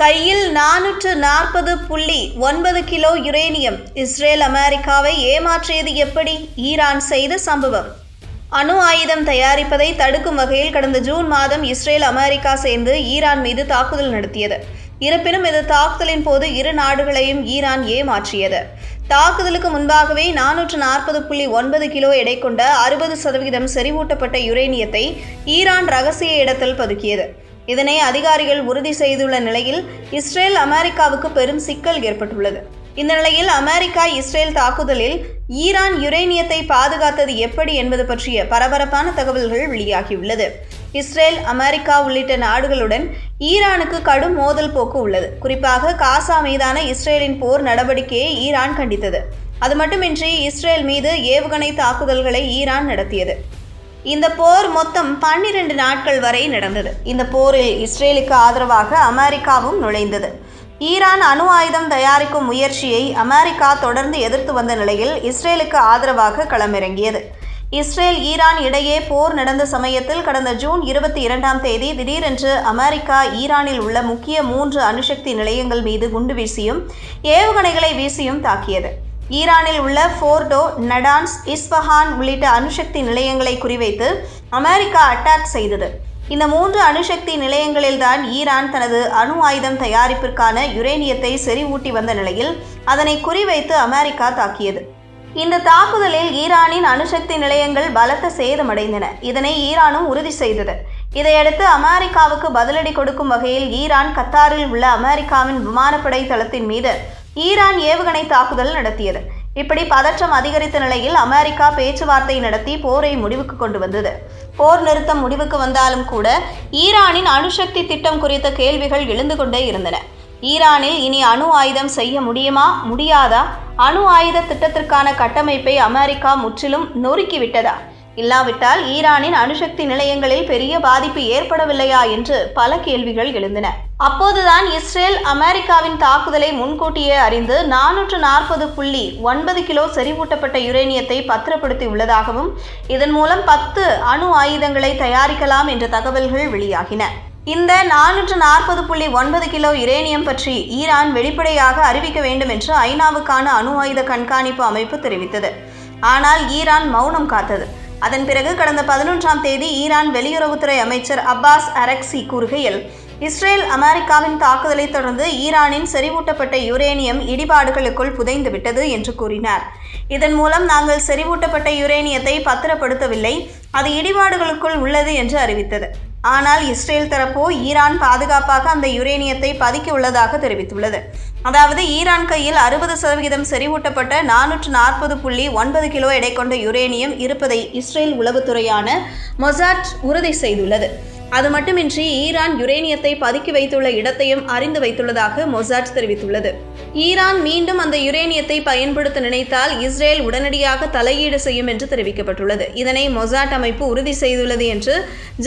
கையில் நானூற்று நாற்பது புள்ளி ஒன்பது கிலோ யுரேனியம். இஸ்ரேல் அமெரிக்காவை ஏமாற்றியது எப்படி? ஈரான் செய்த சம்பவம். அணு ஆயுதம் தயாரிப்பதை தடுக்கும் வகையில் கடந்த ஜூன் மாதம் இஸ்ரேல் அமெரிக்கா சேர்ந்து ஈரான் மீது தாக்குதல் நடத்தியது. இருப்பினும் இந்த தாக்குதலின் போது இரு நாடுகளையும் ஈரான் ஏமாற்றியது. தாக்குதலுக்கு முன்பாகவே நானூற்று நாற்பது புள்ளி ஒன்பது கிலோ எடை கொண்ட அறுபது சதவிகிதம் செறிவூட்டப்பட்ட யுரேனியத்தை ஈரான் ரகசிய இடத்தில் பதுக்கியது. இதனை அதிகாரிகள் உறுதி செய்துள்ள நிலையில் இஸ்ரேல் அமெரிக்காவுக்கு பெரும் சிக்கல் ஏற்பட்டுள்ளது. இந்த நிலையில் அமெரிக்கா இஸ்ரேல் தாக்குதலில் ஈரான் யுரேனியத்தை பாதுகாத்தது எப்படி என்பது பற்றிய பரபரப்பான தகவல்கள் வெளியாகியுள்ளது. இஸ்ரேல் அமெரிக்கா உள்ளிட்ட நாடுகளுடன் ஈரானுக்கு கடும் மோதல் போக்கு உள்ளது. குறிப்பாக காசா மீதான இஸ்ரேலின் போர் நடவடிக்கையை ஈரான் கண்டித்தது. அது மட்டுமின்றி இஸ்ரேல் மீது ஏவுகணை தாக்குதல்களை ஈரான் நடத்தியது. இந்த போர் மொத்தம் பன்னிரண்டு நாட்கள் வரை நடந்தது. இந்த போரில் இஸ்ரேலுக்கு ஆதரவாக அமெரிக்காவும் நுழைந்தது. ஈரான் அணு ஆயுதம் தயாரிக்கும் முயற்சியை அமெரிக்கா தொடர்ந்து எதிர்த்து வந்த நிலையில் இஸ்ரேலுக்கு ஆதரவாக களமிறங்கியது. இஸ்ரேல் ஈரான் இடையே போர் நடந்த சமயத்தில் கடந்த ஜூன் இருபத்தி இரண்டாம் தேதி திடீரென்று அமெரிக்கா ஈரானில் உள்ள முக்கிய மூன்று அணுசக்தி நிலையங்கள் மீது குண்டு வீசியும் ஏவுகணைகளை வீசியும் தாக்கியது. ஈரானில் உள்ள ஃபோர்டோ நடான்ஸ் இஸ்பஹான் உள்ளிட்ட அணுசக்தி நிலையங்களை குறிவைத்து அமெரிக்கா அட்டாக் செய்தது. இந்த மூன்று அணுசக்தி நிலையங்களில்தான் ஈரான் தனது அணு ஆயுதம் தயாரிப்பிற்கான யுரேனியத்தை செறிவூட்டி வந்த நிலையில் அதனை குறிவைத்து அமெரிக்கா தாக்கியது. இந்த தாக்குதலில் ஈரானின் அணுசக்தி நிலையங்கள் பலத்த சேதமடைந்தன. இதனை ஈரானும் உறுதி செய்தது. இதையடுத்து அமெரிக்காவுக்கு பதிலடி கொடுக்கும் வகையில் ஈரான் கத்தாரில் உள்ள அமெரிக்காவின் விமானப்படை தளத்தின் மீது ஈரான் ஏவுகணை தாக்குதல் நடத்தியது. இப்படி பதற்றம் அதிகரித்த நிலையில் அமெரிக்கா பேச்சுவார்த்தை நடத்தி போரை முடிவுக்கு கொண்டு வந்தது. போர் நிறுத்தம் முடிவுக்கு வந்தாலும் கூட ஈரானின் அணுசக்தி திட்டம் குறித்த கேள்விகள் எழுந்து கொண்டே இருந்தன. ஈரானில் இனி அணு ஆயுதம் செய்ய முடியுமா? முடியாதா? அணு ஆயுத திட்டத்திற்கான கட்டமைப்பை அமெரிக்கா முற்றிலும் நொறுக்கிவிட்டதா? இல்லாவிட்டால் ஈரானின் அணுசக்தி நிலையங்களில் பெரிய பாதிப்பு ஏற்படவில்லையா என்று பல கேள்விகள் எழுந்தன. அப்போதுதான் இஸ்ரேல் அமெரிக்காவின் தாக்குதலை முன்கூட்டியே அறிந்து நானூற்று நாற்பது புள்ளி ஒன்பது கிலோ செறிவூட்டப்பட்ட யுரேனியத்தை பத்திரப்படுத்தி உள்ளதாகவும் இதன் மூலம் பத்து அணு ஆயுதங்களை தயாரிக்கலாம் என்ற தகவல்கள் வெளியாகின. இந்த நானூற்று நாற்பது புள்ளி ஒன்பது கிலோ யுரேனியம் பற்றி ஈரான் வெளிப்படையாக அறிவிக்க வேண்டும் என்று ஐநாவுக்கான அணு ஆயுத கண்காணிப்பு அமைப்பு தெரிவித்தது. ஆனால் ஈரான் மௌனம் காத்தது. அதன் பிறகு கடந்த பதினொன்றாம் தேதி ஈரான் வெளியுறவுத்துறை அமைச்சர் அப்பாஸ் அரக்சி கூறுகையில் இஸ்ரேல் அமெரிக்காவின் தாக்குதலை தொடர்ந்து ஈரானின் செறிவூட்டப்பட்ட யுரேனியம் இடிபாடுகளுக்குள் புதைந்து விட்டது என்று கூறினார். இதன் மூலம் நாங்கள் செறிவூட்டப்பட்ட யுரேனியத்தை பத்திரப்படுத்தவில்லை அது இடிபாடுகளுக்குள் உள்ளது என்று அறிவித்தது. ஆனால் இஸ்ரேல் தரப்போ ஈரான் பாதுகாப்பாக அந்த யுரேனியத்தை பதுக்கி உள்ளதாக தெரிவித்துள்ளது. அதாவது ஈரான் கையில் அறுபது சதவிகிதம் செறிவூட்டப்பட்ட நானூற்று நாற்பது புள்ளி ஒன்பது கிலோ எடை கொண்ட யுரேனியம் இருப்பதை இஸ்ரேல் உளவுத்துறையான மொசாட் உறுதி செய்துள்ளது. அது மட்டுமின்றி ஈரான் யுரேனியத்தை பதுக்கி வைத்துள்ள இடத்தையும் அறிந்து வைத்துள்ளதாக மொசாட் தெரிவித்துள்ளது. ஈரான் மீண்டும் அந்த யுரேனியத்தை பயன்படுத்த நினைத்தால் இஸ்ரேல் உடனடியாக தலையீடு செய்யும் என்று தெரிவிக்கப்பட்டுள்ளது. இதனை மொசாட் அமைப்பு உறுதி செய்துள்ளது என்று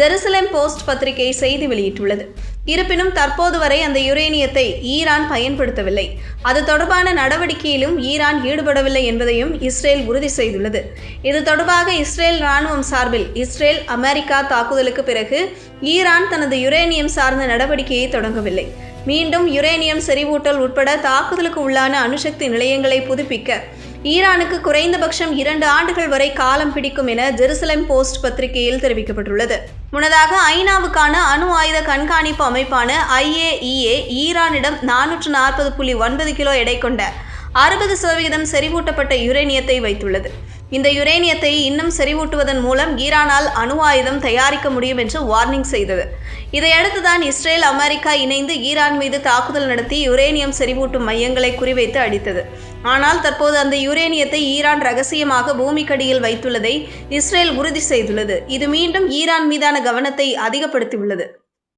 ஜெருசலேம் போஸ்ட் பத்திரிகை செய்தி வெளியிட்டுள்ளது. இருப்பினும் தற்போது வரை அந்த யுரேனியத்தை ஈரான் பயன்படுத்தவில்லை. அது தொடர்பான நடவடிக்கையிலும் ஈரான் ஈடுபடவில்லை என்பதையும் இஸ்ரேல் உறுதி செய்துள்ளது. இது தொடர்பாக இஸ்ரேல் ராணுவம் சார்பில் இஸ்ரேல் அமெரிக்கா தாக்குதலுக்கு பிறகு ஈரான் தனது யுரேனியம் சார்ந்த நடவடிக்கையை தொடங்கவில்லை. மீண்டும் யுரேனியம் செறிவூட்டல் உட்பட தாக்குதலுக்கு உள்ளான அணுசக்தி நிலையங்களை புதுப்பிக்க ஈரானுக்கு குறைந்தபட்சம் இரண்டு ஆண்டுகள் வரை காலம் பிடிக்கும் என ஜெருசலேம் போஸ்ட் பத்திரிகையில் தெரிவிக்கப்பட்டுள்ளது. முன்னதாக ஐநாவுக்கான அணு ஆயுத கண்காணிப்பு அமைப்பான ஐஏஇஏ ஈரானிடம் நானூற்று நாற்பது புள்ளி ஒன்பது கிலோ எடை கொண்ட அறுபது சதவிகிதம் செறிவூட்டப்பட்ட யுரேனியத்தை வைத்துள்ளது. இந்த யுரேனியத்தை இன்னும் செறிவூட்டுவதன் மூலம் ஈரானால் அணு ஆயுதம் தயாரிக்க முடியும் என்று வார்னிங் செய்தது. இதையடுத்துதான் இஸ்ரேல் அமெரிக்கா இணைந்து ஈரான் மீது தாக்குதல் நடத்தி யுரேனியம் செறிவூட்டும் மையங்களை குறிவைத்து அடித்தது. ஆனால் தற்போது அந்த யுரேனியத்தை ஈரான் ரகசியமாக பூமிக்கடியில் வைத்துள்ளதை இஸ்ரேல் உறுதி செய்துள்ளது. இது மீண்டும் ஈரான் மீதான கவனத்தை அதிகப்படுத்தியுள்ளது.